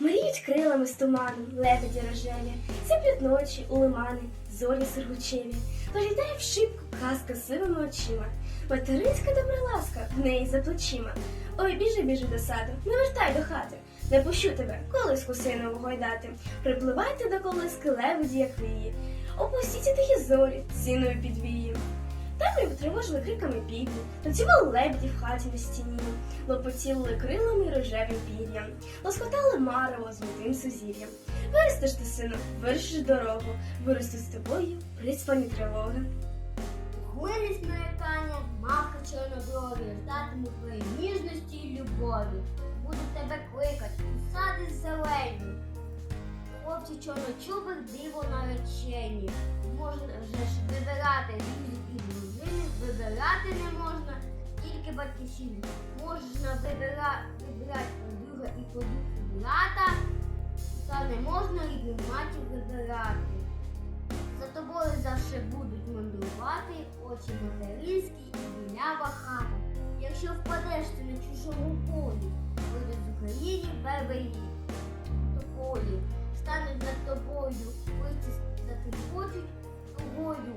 Мріють крилами з туманом, лебеді рожеві, сиплять ночі у лимани, зорі сиргучеві. Поглядає в шибку казка сивими очима. Материнська добра ласка в неї за плечима. Ой, біжи, біжи до саду, не вертай до хати. Не пущу тебе, колиску синову гойдати. Припливайте до колиски лебеді, як вії. Опустіться тихі зорі, синою підвії. Там тривожили криками півні, танцювали лебеді в хаті на стіні, лопотіли крилами рожевим пір'ям, лоскотали марево золотим сузір'ям. Виростеш ти, сину, вирішиш дорогу, виросту з тобою приспані тривоги. Хвилі смеркання, мавка чорноброві, ждатиму твоєї ніжності і любові. Буду тебе кликати, сади зелені. Хлопці чорночубих диво наречені. Батьківщини. Можна вибирати друга і по брата, та не можна рідну матір вибирати. За тобою завжди будуть мандрувати очі материнські і білява хата. Якщо впадеш ти на чужому полі, вийдуть з України бебеї тополі, стануть над тобою, листі затріпочуть тобою.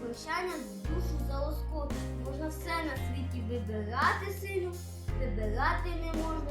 Прощання залоскочить. Можна все на світі вибирати сину, вибирати не можна.